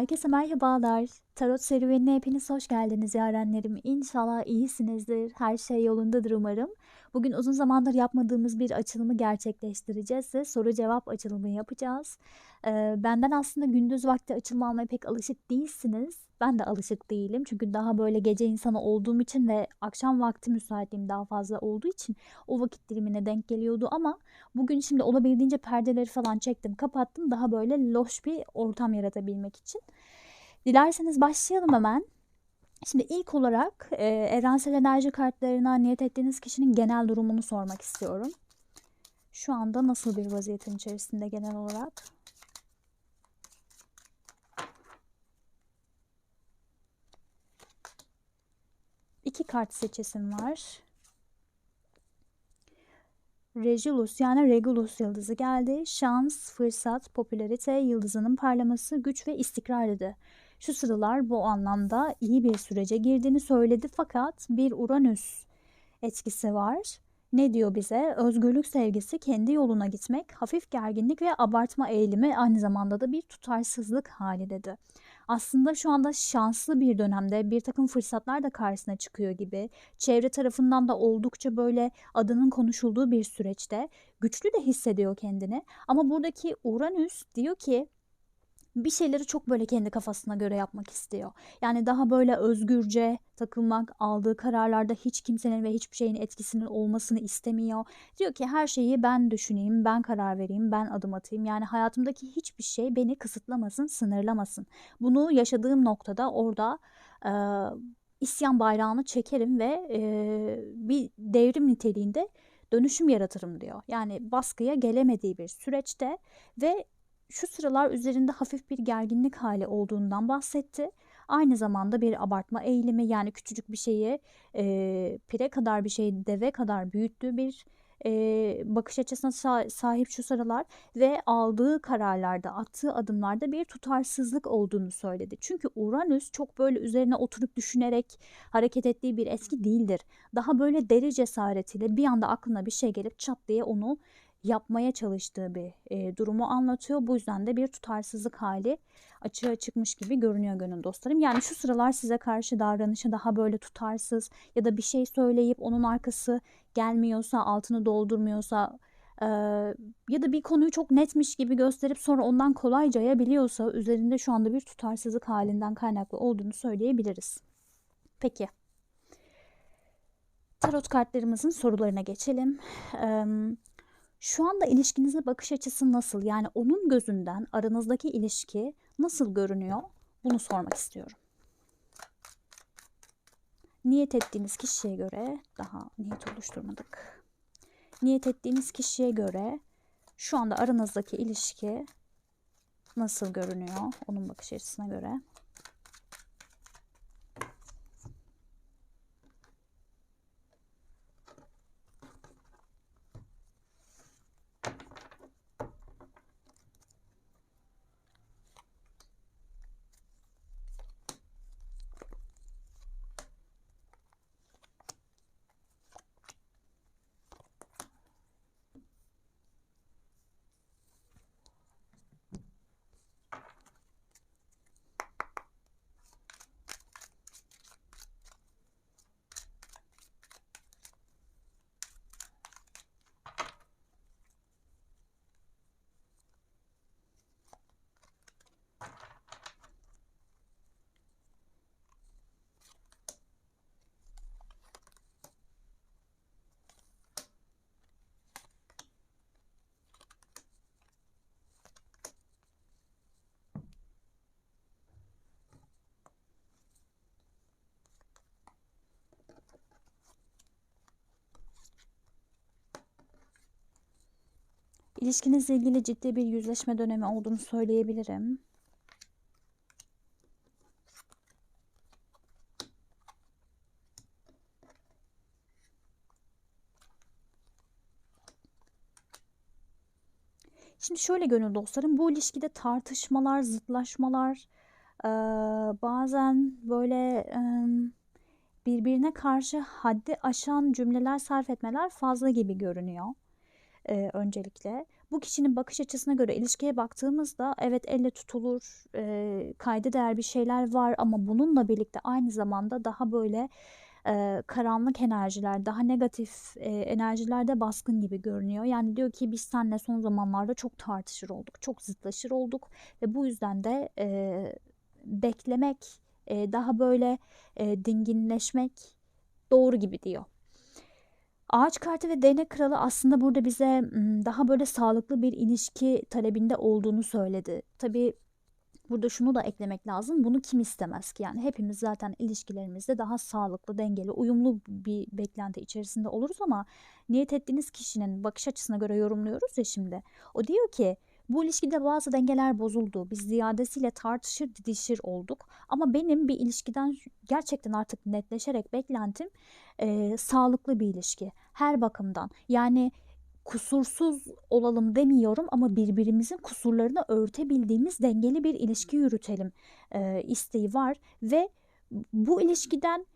Herkese merhabalar. Tarot serüvenine hepiniz hoş geldiniz yarenlerim. İnşallah iyisinizdir. Her şey yolundadır umarım. Bugün uzun zamandır yapmadığımız bir açılımı gerçekleştireceğiz soru cevap açılımı yapacağız. Ee, benden aslında gündüz vakti açılma almaya pek alışık değilsiniz. Ben de alışık değilim. Çünkü daha böyle gece insanı olduğum için ve akşam vakti müsaitliğim daha fazla olduğu için o vakit dilimine denk geliyordu ama bugün şimdi olabildiğince perdeleri falan çektim, kapattım. Daha böyle loş bir ortam yaratabilmek için. Dilerseniz başlayalım hemen. Şimdi ilk olarak e, evrensel enerji kartlarına niyet ettiğiniz kişinin genel durumunu sormak istiyorum. Şu anda nasıl bir vaziyetin içerisinde genel olarak? İki kart seçesim var. Regulus yani Regulus yıldızı geldi. Şans, fırsat, popülarite yıldızının parlaması, güç ve istikrar dedi. Şu sıralar bu anlamda iyi bir sürece girdiğini söyledi fakat bir Uranüs etkisi var. Ne diyor bize? Özgürlük sevgisi, kendi yoluna gitmek, hafif gerginlik ve abartma eğilimi aynı zamanda da bir tutarsızlık hali dedi aslında şu anda şanslı bir dönemde bir takım fırsatlar da karşısına çıkıyor gibi. Çevre tarafından da oldukça böyle adının konuşulduğu bir süreçte güçlü de hissediyor kendini. Ama buradaki Uranüs diyor ki bir şeyleri çok böyle kendi kafasına göre yapmak istiyor. Yani daha böyle özgürce takılmak, aldığı kararlarda hiç kimsenin ve hiçbir şeyin etkisinin olmasını istemiyor. Diyor ki her şeyi ben düşüneyim, ben karar vereyim, ben adım atayım. Yani hayatımdaki hiçbir şey beni kısıtlamasın, sınırlamasın. Bunu yaşadığım noktada orada e, isyan bayrağını çekerim ve e, bir devrim niteliğinde dönüşüm yaratırım diyor. Yani baskıya gelemediği bir süreçte ve şu sıralar üzerinde hafif bir gerginlik hali olduğundan bahsetti. Aynı zamanda bir abartma eğilimi yani küçücük bir şeyi e, pire kadar bir şeyi deve kadar büyüttüğü bir e, bakış açısına sahip şu sıralar ve aldığı kararlarda, attığı adımlarda bir tutarsızlık olduğunu söyledi. Çünkü Uranüs çok böyle üzerine oturup düşünerek hareket ettiği bir eski değildir. Daha böyle deri cesaretiyle bir anda aklına bir şey gelip çat diye onu yapmaya çalıştığı bir e, durumu anlatıyor. Bu yüzden de bir tutarsızlık hali açığa çıkmış gibi görünüyor gönül dostlarım. Yani şu sıralar size karşı davranışı daha böyle tutarsız ya da bir şey söyleyip onun arkası gelmiyorsa, altını doldurmuyorsa e, ya da bir konuyu çok netmiş gibi gösterip sonra ondan kolayca yayabiliyorsa üzerinde şu anda bir tutarsızlık halinden kaynaklı olduğunu söyleyebiliriz. Peki. Tarot kartlarımızın sorularına geçelim. Şu anda ilişkinize bakış açısı nasıl? Yani onun gözünden aranızdaki ilişki nasıl görünüyor? Bunu sormak istiyorum. Niyet ettiğiniz kişiye göre daha niyet oluşturmadık. Niyet ettiğiniz kişiye göre şu anda aranızdaki ilişki nasıl görünüyor? Onun bakış açısına göre. İlişkinizle ilgili ciddi bir yüzleşme dönemi olduğunu söyleyebilirim. Şimdi şöyle gönül dostlarım bu ilişkide tartışmalar, zıtlaşmalar, bazen böyle birbirine karşı haddi aşan cümleler sarf etmeler fazla gibi görünüyor e, öncelikle. Bu kişinin bakış açısına göre ilişkiye baktığımızda evet elle tutulur, e, kayda değer bir şeyler var ama bununla birlikte aynı zamanda daha böyle e, karanlık enerjiler, daha negatif e, enerjilerde baskın gibi görünüyor. Yani diyor ki biz seninle son zamanlarda çok tartışır olduk, çok zıtlaşır olduk ve bu yüzden de e, beklemek, e, daha böyle e, dinginleşmek doğru gibi diyor. Ağaç kartı ve değnek kralı aslında burada bize daha böyle sağlıklı bir ilişki talebinde olduğunu söyledi. Tabii burada şunu da eklemek lazım. Bunu kim istemez ki? Yani hepimiz zaten ilişkilerimizde daha sağlıklı, dengeli, uyumlu bir beklenti içerisinde oluruz ama niyet ettiğiniz kişinin bakış açısına göre yorumluyoruz ya şimdi. O diyor ki bu ilişkide bazı dengeler bozuldu. Biz ziyadesiyle tartışır, didişir olduk. Ama benim bir ilişkiden gerçekten artık netleşerek beklentim e, sağlıklı bir ilişki. Her bakımdan. Yani kusursuz olalım demiyorum ama birbirimizin kusurlarını örtebildiğimiz dengeli bir ilişki yürütelim e, isteği var ve bu ilişkiden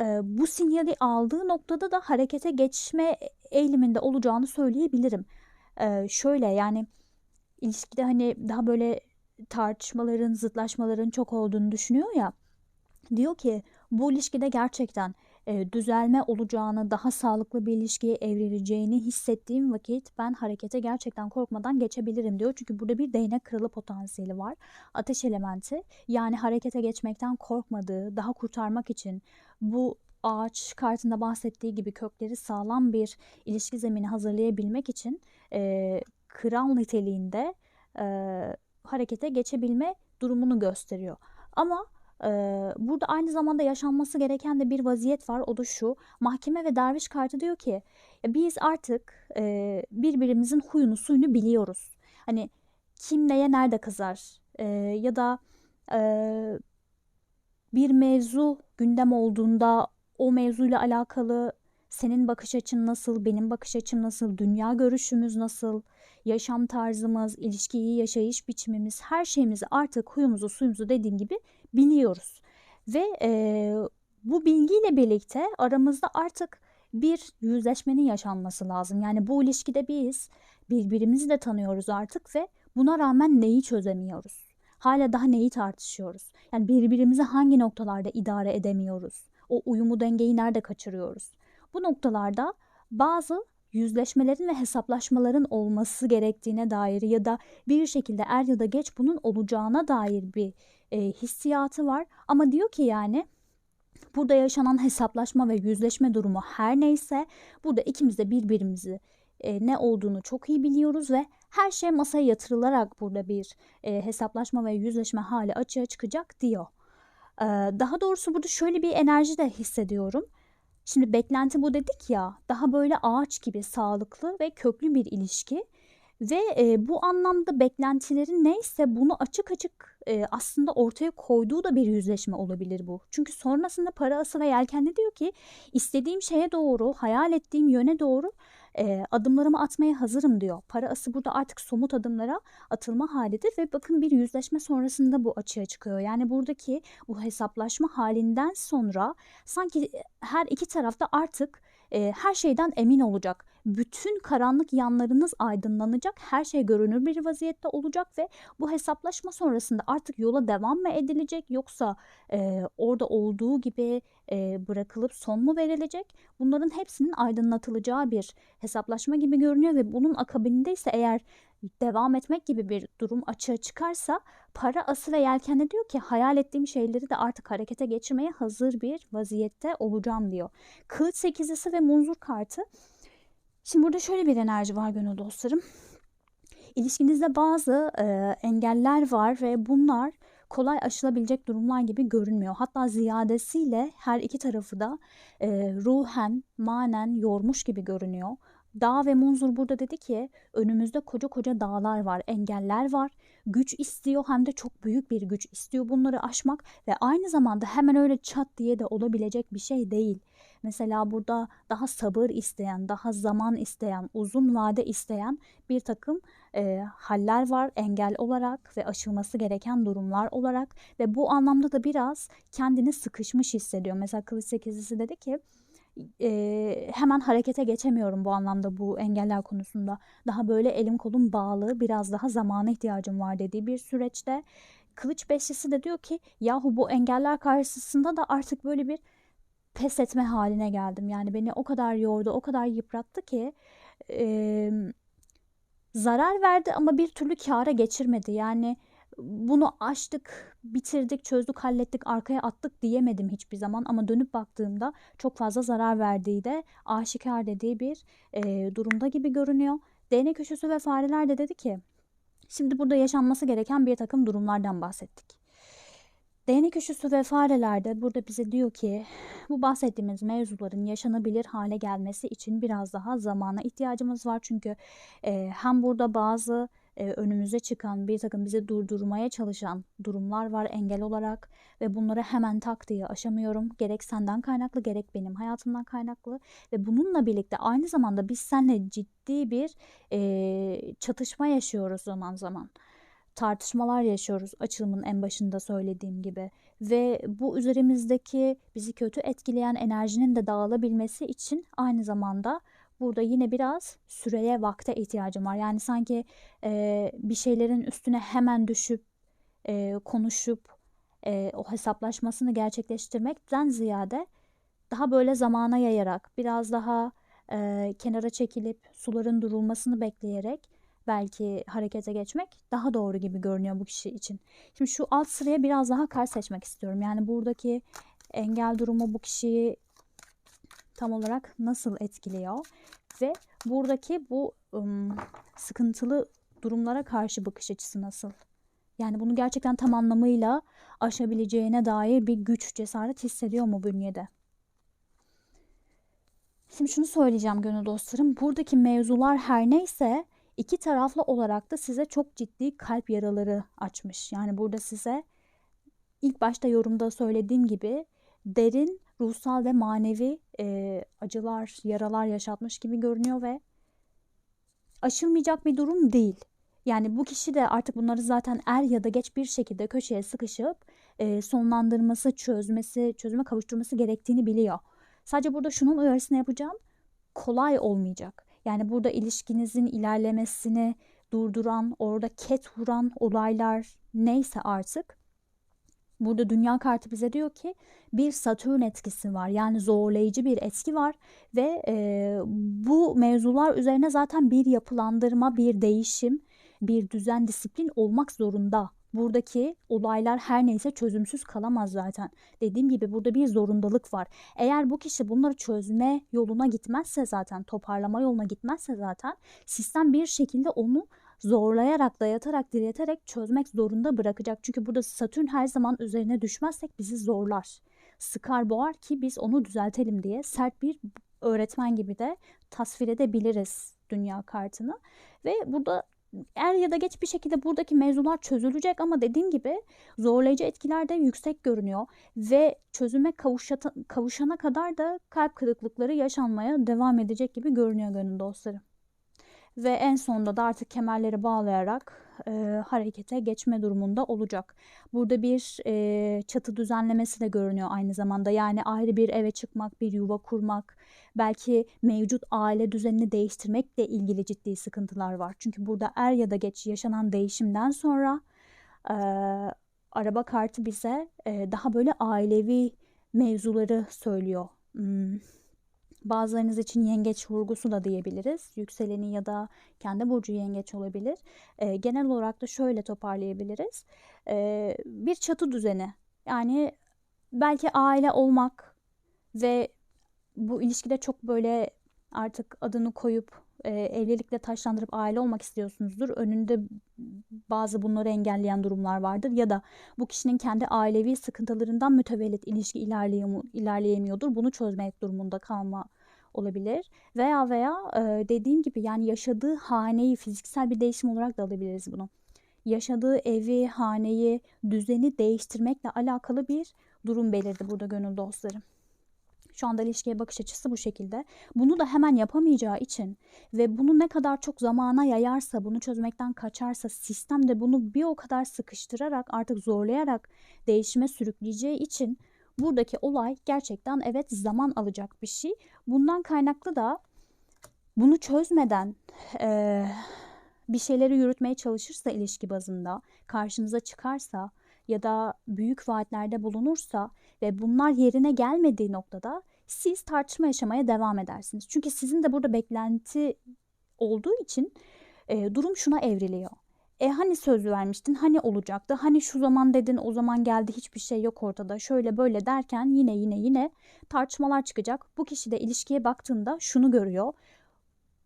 e, bu sinyali aldığı noktada da harekete geçme eğiliminde olacağını söyleyebilirim. E, şöyle yani ilişkide hani daha böyle tartışmaların, zıtlaşmaların çok olduğunu düşünüyor ya. Diyor ki bu ilişkide gerçekten e, düzelme olacağını, daha sağlıklı bir ilişkiye evrileceğini hissettiğim vakit ben harekete gerçekten korkmadan geçebilirim diyor. Çünkü burada bir değnek kralı potansiyeli var. Ateş elementi yani harekete geçmekten korkmadığı, daha kurtarmak için bu ağaç kartında bahsettiği gibi kökleri sağlam bir ilişki zemini hazırlayabilmek için e, kral niteliğinde e, harekete geçebilme durumunu gösteriyor. Ama e, burada aynı zamanda yaşanması gereken de bir vaziyet var. O da şu. Mahkeme ve derviş kartı diyor ki biz artık e, birbirimizin huyunu suyunu biliyoruz. Hani kim neye nerede kızar e, ya da e, bir mevzu gündem olduğunda o mevzuyla alakalı senin bakış açın nasıl, benim bakış açım nasıl, dünya görüşümüz nasıl, yaşam tarzımız, ilişkiyi yaşayış biçimimiz, her şeyimizi artık huyumuzu, suyumuzu dediğim gibi biliyoruz. Ve e, bu bilgiyle birlikte aramızda artık bir yüzleşmenin yaşanması lazım. Yani bu ilişkide biz birbirimizi de tanıyoruz artık ve buna rağmen neyi çözemiyoruz? Hala daha neyi tartışıyoruz? Yani birbirimizi hangi noktalarda idare edemiyoruz? O uyumu dengeyi nerede kaçırıyoruz? Bu noktalarda bazı yüzleşmelerin ve hesaplaşmaların olması gerektiğine dair ya da bir şekilde er ya da geç bunun olacağına dair bir e, hissiyatı var. Ama diyor ki yani burada yaşanan hesaplaşma ve yüzleşme durumu her neyse burada ikimiz de birbirimizi e, ne olduğunu çok iyi biliyoruz ve her şey masaya yatırılarak burada bir e, hesaplaşma ve yüzleşme hali açığa çıkacak diyor. E, daha doğrusu burada şöyle bir enerji de hissediyorum. Şimdi beklenti bu dedik ya daha böyle ağaç gibi sağlıklı ve köklü bir ilişki ve e, bu anlamda beklentilerin neyse bunu açık açık e, aslında ortaya koyduğu da bir yüzleşme olabilir bu. Çünkü sonrasında para ası ve yelkenli diyor ki istediğim şeye doğru, hayal ettiğim yöne doğru e, adımlarımı atmaya hazırım diyor. Para ası burada artık somut adımlara atılma halidir ve bakın bir yüzleşme sonrasında bu açığa çıkıyor. Yani buradaki bu hesaplaşma halinden sonra sanki her iki tarafta artık e, her şeyden emin olacak. Bütün karanlık yanlarınız aydınlanacak. Her şey görünür bir vaziyette olacak ve bu hesaplaşma sonrasında artık yola devam mı edilecek yoksa e, orada olduğu gibi e, bırakılıp son mu verilecek? Bunların hepsinin aydınlatılacağı bir hesaplaşma gibi görünüyor ve bunun akabinde ise eğer devam etmek gibi bir durum açığa çıkarsa para ası ve yelkenli diyor ki hayal ettiğim şeyleri de artık harekete geçirmeye hazır bir vaziyette olacağım diyor. Kılıç sekizlisi ve munzur kartı. Şimdi burada şöyle bir enerji var gönül dostlarım. İlişkinizde bazı e, engeller var ve bunlar kolay aşılabilecek durumlar gibi görünmüyor. Hatta ziyadesiyle her iki tarafı da e, ruhen, manen yormuş gibi görünüyor. Dağ ve Munzur burada dedi ki önümüzde koca koca dağlar var, engeller var. Güç istiyor hem de çok büyük bir güç istiyor bunları aşmak ve aynı zamanda hemen öyle çat diye de olabilecek bir şey değil. Mesela burada daha sabır isteyen, daha zaman isteyen, uzun vade isteyen bir takım e, haller var engel olarak ve aşılması gereken durumlar olarak ve bu anlamda da biraz kendini sıkışmış hissediyor. Mesela Kılıç Sekizlisi dedi ki e, hemen harekete geçemiyorum bu anlamda bu engeller konusunda. Daha böyle elim kolum bağlı biraz daha zamana ihtiyacım var dediği bir süreçte Kılıç Beşlisi de diyor ki yahu bu engeller karşısında da artık böyle bir pes etme haline geldim. Yani beni o kadar yordu, o kadar yıprattı ki e, zarar verdi ama bir türlü kâra geçirmedi. Yani bunu aştık, bitirdik, çözdük, hallettik, arkaya attık diyemedim hiçbir zaman. Ama dönüp baktığımda çok fazla zarar verdiği de aşikar dediği bir e, durumda gibi görünüyor. DNA köşesi ve fareler de dedi ki, şimdi burada yaşanması gereken bir takım durumlardan bahsettik. Değnek üşüsü ve farelerde burada bize diyor ki bu bahsettiğimiz mevzuların yaşanabilir hale gelmesi için biraz daha zamana ihtiyacımız var. Çünkü e, hem burada bazı e, önümüze çıkan bir takım bizi durdurmaya çalışan durumlar var engel olarak ve bunları hemen tak diye aşamıyorum. Gerek senden kaynaklı gerek benim hayatımdan kaynaklı ve bununla birlikte aynı zamanda biz seninle ciddi bir e, çatışma yaşıyoruz zaman zaman tartışmalar yaşıyoruz açılımın en başında söylediğim gibi ve bu üzerimizdeki bizi kötü etkileyen enerjinin de dağılabilmesi için aynı zamanda burada yine biraz süreye vakte ihtiyacım var. Yani sanki e, bir şeylerin üstüne hemen düşüp e, konuşup e, o hesaplaşmasını gerçekleştirmekten ziyade daha böyle zamana yayarak biraz daha e, kenara çekilip suların durulmasını bekleyerek belki harekete geçmek daha doğru gibi görünüyor bu kişi için. Şimdi şu alt sıraya biraz daha kar seçmek istiyorum. Yani buradaki engel durumu bu kişiyi tam olarak nasıl etkiliyor ve buradaki bu ım, sıkıntılı durumlara karşı bakış açısı nasıl? Yani bunu gerçekten tam anlamıyla aşabileceğine dair bir güç, cesaret hissediyor mu bünyede? Şimdi şunu söyleyeceğim gönül dostlarım. Buradaki mevzular her neyse iki taraflı olarak da size çok ciddi kalp yaraları açmış. Yani burada size ilk başta yorumda söylediğim gibi derin ruhsal ve manevi e, acılar, yaralar yaşatmış gibi görünüyor ve aşılmayacak bir durum değil. Yani bu kişi de artık bunları zaten er ya da geç bir şekilde köşeye sıkışıp e, sonlandırması, çözmesi, çözüme kavuşturması gerektiğini biliyor. Sadece burada şunun uyarısını yapacağım. Kolay olmayacak. Yani burada ilişkinizin ilerlemesini durduran, orada ket vuran olaylar neyse artık Burada dünya kartı bize diyor ki bir satürn etkisi var. Yani zorlayıcı bir etki var ve e, bu mevzular üzerine zaten bir yapılandırma, bir değişim, bir düzen, disiplin olmak zorunda. Buradaki olaylar her neyse çözümsüz kalamaz zaten. Dediğim gibi burada bir zorundalık var. Eğer bu kişi bunları çözme yoluna gitmezse zaten, toparlama yoluna gitmezse zaten sistem bir şekilde onu zorlayarak, dayatarak, direterek çözmek zorunda bırakacak. Çünkü burada Satürn her zaman üzerine düşmezsek bizi zorlar. Sıkar boğar ki biz onu düzeltelim diye sert bir öğretmen gibi de tasvir edebiliriz dünya kartını. Ve burada er ya da geç bir şekilde buradaki mevzular çözülecek ama dediğim gibi zorlayıcı etkiler de yüksek görünüyor ve çözüme kavuşata, kavuşana kadar da kalp kırıklıkları yaşanmaya devam edecek gibi görünüyor gönül dostları. Ve en sonunda da artık kemerleri bağlayarak e, harekete geçme durumunda olacak. Burada bir e, çatı düzenlemesi de görünüyor aynı zamanda. Yani ayrı bir eve çıkmak, bir yuva kurmak, belki mevcut aile düzenini değiştirmekle ilgili ciddi sıkıntılar var. Çünkü burada er ya da geç yaşanan değişimden sonra e, araba kartı bize e, daha böyle ailevi mevzuları söylüyor. Hmm. Bazılarınız için yengeç vurgusu da diyebiliriz. Yükseleni ya da kendi burcu yengeç olabilir. E, genel olarak da şöyle toparlayabiliriz. E, bir çatı düzeni. Yani belki aile olmak ve bu ilişkide çok böyle artık adını koyup e, evlilikle taşlandırıp aile olmak istiyorsunuzdur. Önünde bazı bunları engelleyen durumlar vardır ya da bu kişinin kendi ailevi sıkıntılarından mütevellit ilişki ilerleyemiyordur. Bunu çözmek durumunda kalma olabilir veya veya e, dediğim gibi yani yaşadığı haneyi fiziksel bir değişim olarak da alabiliriz bunu. Yaşadığı evi, haneyi, düzeni değiştirmekle alakalı bir durum belirdi burada gönül dostlarım. Şu anda ilişkiye bakış açısı bu şekilde. Bunu da hemen yapamayacağı için ve bunu ne kadar çok zamana yayarsa, bunu çözmekten kaçarsa sistem de bunu bir o kadar sıkıştırarak artık zorlayarak değişime sürükleyeceği için buradaki olay gerçekten evet zaman alacak bir şey. Bundan kaynaklı da bunu çözmeden e, bir şeyleri yürütmeye çalışırsa ilişki bazında, karşınıza çıkarsa ya da büyük vaatlerde bulunursa ve bunlar yerine gelmediği noktada siz tartışma yaşamaya devam edersiniz. Çünkü sizin de burada beklenti olduğu için e, durum şuna evriliyor. E hani söz vermiştin, hani olacaktı, hani şu zaman dedin, o zaman geldi, hiçbir şey yok ortada, şöyle böyle derken yine yine yine tartışmalar çıkacak. Bu kişi de ilişkiye baktığında şunu görüyor.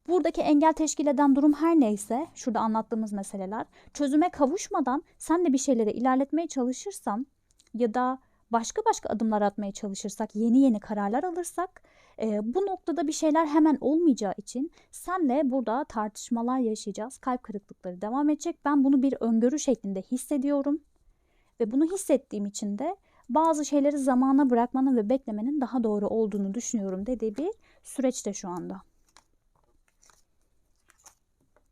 Buradaki engel teşkil eden durum her neyse, şurada anlattığımız meseleler, çözüme kavuşmadan sen de bir şeyleri ilerletmeye çalışırsan ya da başka başka adımlar atmaya çalışırsak, yeni yeni kararlar alırsak e, bu noktada bir şeyler hemen olmayacağı için senle burada tartışmalar yaşayacağız. Kalp kırıklıkları devam edecek. Ben bunu bir öngörü şeklinde hissediyorum. Ve bunu hissettiğim için de bazı şeyleri zamana bırakmanın ve beklemenin daha doğru olduğunu düşünüyorum dediği bir süreçte şu anda.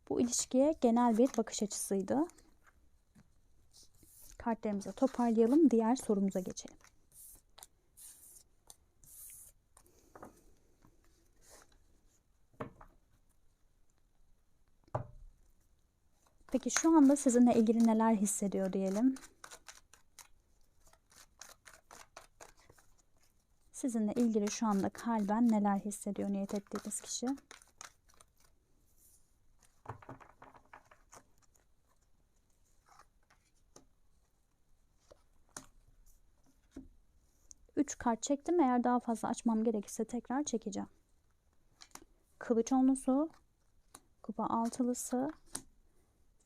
Bu ilişkiye genel bir bakış açısıydı. Kartlarımızı toparlayalım. Diğer sorumuza geçelim. Peki şu anda sizinle ilgili neler hissediyor diyelim. Sizinle ilgili şu anda kalben neler hissediyor niyet ettiğiniz kişi? Üç kart çektim. Eğer daha fazla açmam gerekirse tekrar çekeceğim. Kılıç onlusu, kupa altılısı,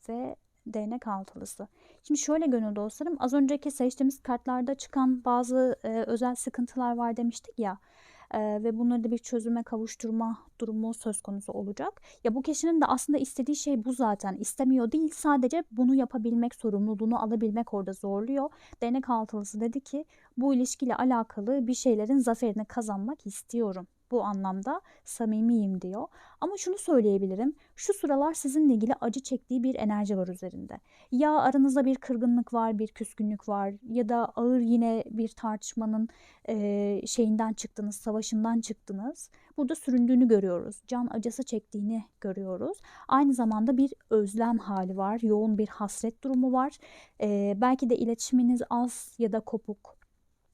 ve değnek altılısı. Şimdi şöyle gönül dostlarım az önceki seçtiğimiz kartlarda çıkan bazı e, özel sıkıntılar var demiştik ya e, ve bunları da bir çözüme kavuşturma durumu söz konusu olacak. Ya bu kişinin de aslında istediği şey bu zaten. istemiyor değil sadece bunu yapabilmek, sorumluluğunu alabilmek orada zorluyor. Değnek altılısı dedi ki bu ilişkiyle alakalı bir şeylerin zaferini kazanmak istiyorum bu anlamda samimiyim diyor. Ama şunu söyleyebilirim. Şu sıralar sizinle ilgili acı çektiği bir enerji var üzerinde. Ya aranızda bir kırgınlık var, bir küskünlük var ya da ağır yine bir tartışmanın e, şeyinden çıktınız, savaşından çıktınız. Burada süründüğünü görüyoruz. Can acısı çektiğini görüyoruz. Aynı zamanda bir özlem hali var. Yoğun bir hasret durumu var. E, belki de iletişiminiz az ya da kopuk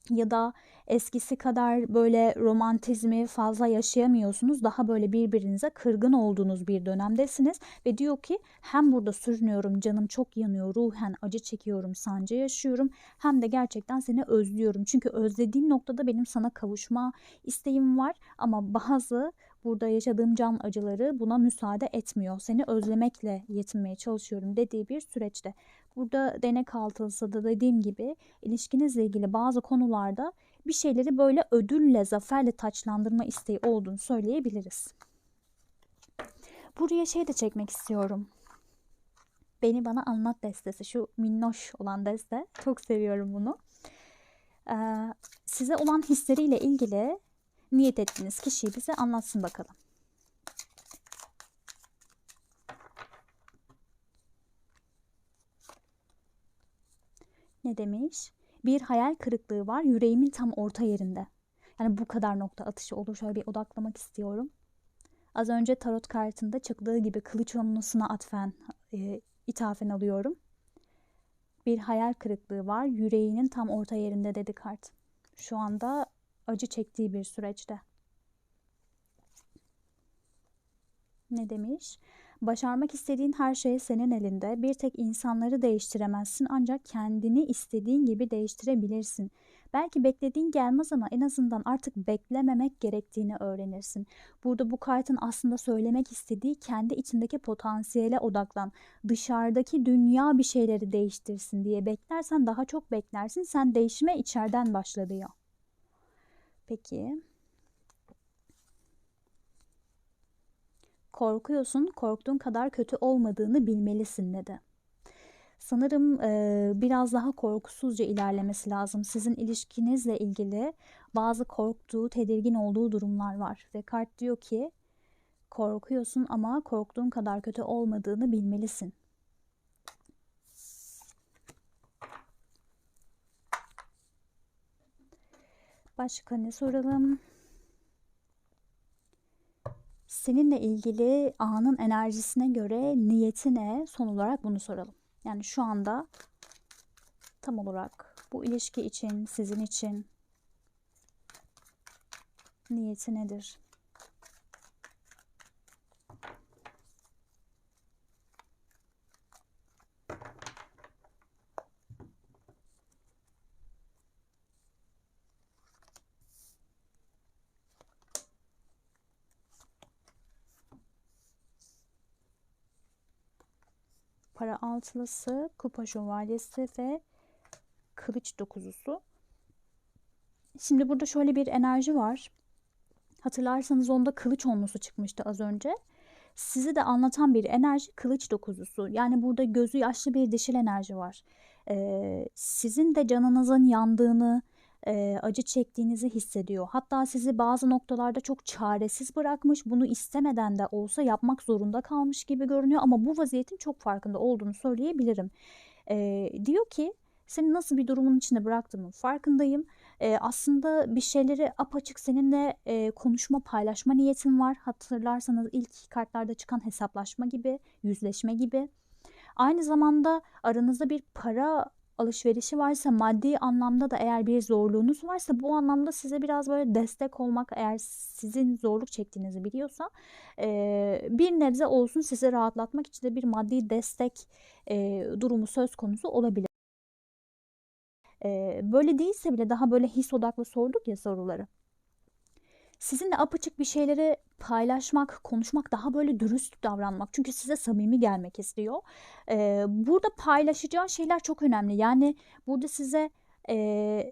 ya da eskisi kadar böyle romantizmi fazla yaşayamıyorsunuz. Daha böyle birbirinize kırgın olduğunuz bir dönemdesiniz ve diyor ki hem burada sürünüyorum, canım çok yanıyor, ruhen acı çekiyorum, sancı yaşıyorum hem de gerçekten seni özlüyorum. Çünkü özlediğim noktada benim sana kavuşma isteğim var ama bazı burada yaşadığım can acıları buna müsaade etmiyor. Seni özlemekle yetinmeye çalışıyorum dediği bir süreçte. Burada denek altılısı da dediğim gibi ilişkinizle ilgili bazı konularda bir şeyleri böyle ödülle, zaferle taçlandırma isteği olduğunu söyleyebiliriz. Buraya şey de çekmek istiyorum. Beni bana anlat destesi. Şu minnoş olan deste. Çok seviyorum bunu. Ee, size olan hisleriyle ilgili niyet ettiğiniz kişiyi bize anlatsın bakalım. Ne demiş? Bir hayal kırıklığı var yüreğimin tam orta yerinde. Yani bu kadar nokta atışı olur. Şöyle bir odaklamak istiyorum. Az önce tarot kartında çıktığı gibi kılıç onlusuna atfen, e, ithafen alıyorum. Bir hayal kırıklığı var yüreğinin tam orta yerinde dedi kart. Şu anda acı çektiği bir süreçte. Ne demiş? Başarmak istediğin her şey senin elinde. Bir tek insanları değiştiremezsin ancak kendini istediğin gibi değiştirebilirsin. Belki beklediğin gelmez ama en azından artık beklememek gerektiğini öğrenirsin. Burada bu kartın aslında söylemek istediği kendi içindeki potansiyele odaklan. Dışarıdaki dünya bir şeyleri değiştirsin diye beklersen daha çok beklersin. Sen değişime içeriden başla diyor. Peki. Korkuyorsun, korktuğun kadar kötü olmadığını bilmelisin dedi. Sanırım e, biraz daha korkusuzca ilerlemesi lazım. Sizin ilişkinizle ilgili bazı korktuğu, tedirgin olduğu durumlar var. Kart diyor ki korkuyorsun ama korktuğun kadar kötü olmadığını bilmelisin. Başka ne soralım? Seninle ilgili anın enerjisine göre niyeti ne? Son olarak bunu soralım. Yani şu anda tam olarak bu ilişki için, sizin için niyeti nedir? Para altılısı, kupa şövalyesi ve kılıç dokuzusu. Şimdi burada şöyle bir enerji var. Hatırlarsanız onda kılıç onlusu çıkmıştı az önce. Sizi de anlatan bir enerji kılıç dokuzusu. Yani burada gözü yaşlı bir dişil enerji var. Ee, sizin de canınızın yandığını, e, acı çektiğinizi hissediyor. Hatta sizi bazı noktalarda çok çaresiz bırakmış. Bunu istemeden de olsa yapmak zorunda kalmış gibi görünüyor. Ama bu vaziyetin çok farkında olduğunu söyleyebilirim. E, diyor ki seni nasıl bir durumun içinde bıraktığımın farkındayım. E, aslında bir şeyleri apaçık seninle e, konuşma, paylaşma niyetim var. Hatırlarsanız ilk kartlarda çıkan hesaplaşma gibi, yüzleşme gibi. Aynı zamanda aranızda bir para alışverişi varsa, maddi anlamda da eğer bir zorluğunuz varsa bu anlamda size biraz böyle destek olmak eğer sizin zorluk çektiğinizi biliyorsa e, bir nebze olsun sizi rahatlatmak için de bir maddi destek e, durumu söz konusu olabilir. E, böyle değilse bile daha böyle his odaklı sorduk ya soruları sizinle apaçık bir şeyleri paylaşmak, konuşmak, daha böyle dürüst davranmak. Çünkü size samimi gelmek istiyor. Ee, burada paylaşacağı şeyler çok önemli. Yani burada size e,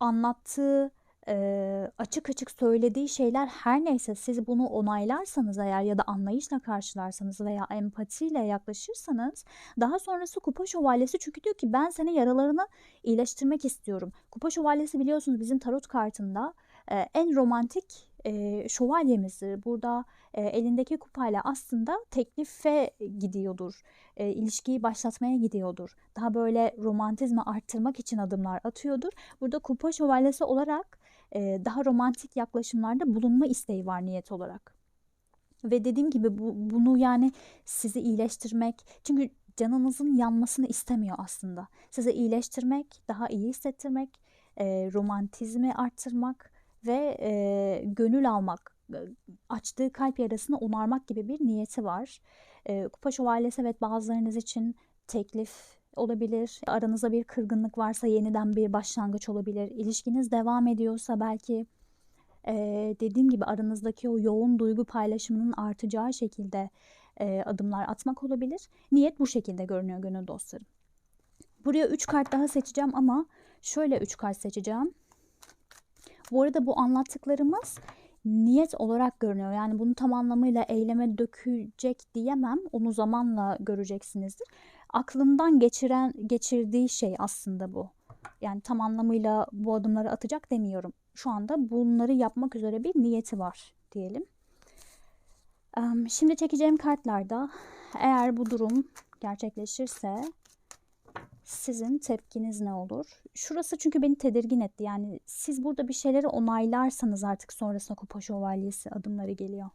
anlattığı, e, açık açık söylediği şeyler her neyse siz bunu onaylarsanız eğer ya da anlayışla karşılarsanız veya empatiyle yaklaşırsanız daha sonrası kupa şövalyesi çünkü diyor ki ben senin yaralarını iyileştirmek istiyorum. Kupa şövalyesi biliyorsunuz bizim tarot kartında e, en romantik e, şövalyemizdir. Burada e, elindeki kupayla aslında teklife gidiyordur. E, ilişkiyi başlatmaya gidiyordur. Daha böyle romantizmi arttırmak için adımlar atıyordur. Burada kupa şövalyesi olarak e, daha romantik yaklaşımlarda bulunma isteği var niyet olarak. Ve dediğim gibi bu, bunu yani sizi iyileştirmek çünkü canınızın yanmasını istemiyor aslında. Sizi iyileştirmek, daha iyi hissettirmek, e, romantizmi arttırmak ve e, gönül almak, açtığı kalp yarasını onarmak gibi bir niyeti var. E, Kupa Şövalyesi evet bazılarınız için teklif olabilir. Aranızda bir kırgınlık varsa yeniden bir başlangıç olabilir. İlişkiniz devam ediyorsa belki e, dediğim gibi aranızdaki o yoğun duygu paylaşımının artacağı şekilde e, adımlar atmak olabilir. Niyet bu şekilde görünüyor gönül dostlarım. Buraya 3 kart daha seçeceğim ama şöyle 3 kart seçeceğim. Bu arada bu anlattıklarımız niyet olarak görünüyor. Yani bunu tam anlamıyla eyleme dökecek diyemem. Onu zamanla göreceksinizdir. Aklından geçiren geçirdiği şey aslında bu. Yani tam anlamıyla bu adımları atacak demiyorum. Şu anda bunları yapmak üzere bir niyeti var diyelim. Şimdi çekeceğim kartlarda eğer bu durum gerçekleşirse sizin tepkiniz ne olur? Şurası çünkü beni tedirgin etti. Yani siz burada bir şeyleri onaylarsanız artık sonrasında kupa şövalyesi adımları geliyor.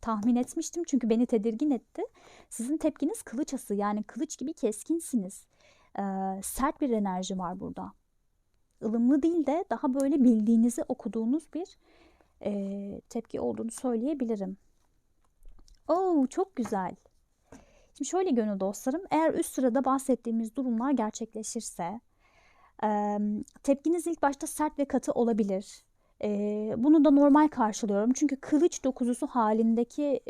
Tahmin etmiştim çünkü beni tedirgin etti. Sizin tepkiniz kılıç ası yani kılıç gibi keskinsiniz. Ee, sert bir enerji var burada. Ilımlı değil de daha böyle bildiğinizi okuduğunuz bir e, tepki olduğunu söyleyebilirim. Oo çok güzel. Şimdi şöyle gönül dostlarım eğer üst sırada bahsettiğimiz durumlar gerçekleşirse tepkiniz ilk başta sert ve katı olabilir. Bunu da normal karşılıyorum. Çünkü kılıç dokuzusu halindeki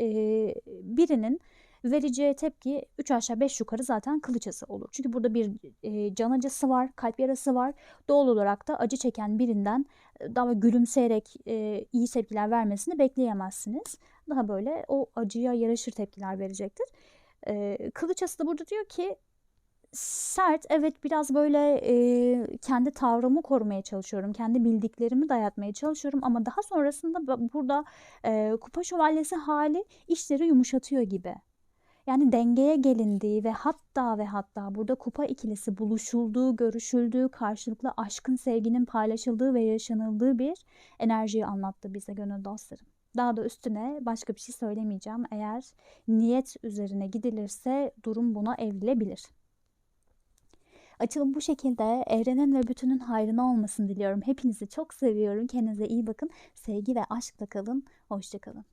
birinin vereceği tepki 3 aşağı 5 yukarı zaten kılıç ası olur. Çünkü burada bir e, can acısı var, kalp yarası var. Doğal olarak da acı çeken birinden daha gülümseyerek e, iyi tepkiler vermesini bekleyemezsiniz. Daha böyle o acıya yaraşır tepkiler verecektir. E, Kılıçası da burada diyor ki sert evet biraz böyle e, kendi tavrımı korumaya çalışıyorum. Kendi bildiklerimi dayatmaya çalışıyorum ama daha sonrasında burada e, kupa şövalyesi hali işleri yumuşatıyor gibi. Yani dengeye gelindiği ve hatta ve hatta burada kupa ikilisi buluşulduğu, görüşüldüğü, karşılıklı aşkın, sevginin paylaşıldığı ve yaşanıldığı bir enerjiyi anlattı bize gönül dostlarım. Daha da üstüne başka bir şey söylemeyeceğim. Eğer niyet üzerine gidilirse durum buna evrilebilir. Açılım bu şekilde evrenin ve bütünün hayrına olmasını diliyorum. Hepinizi çok seviyorum. Kendinize iyi bakın. Sevgi ve aşkla kalın. Hoşçakalın.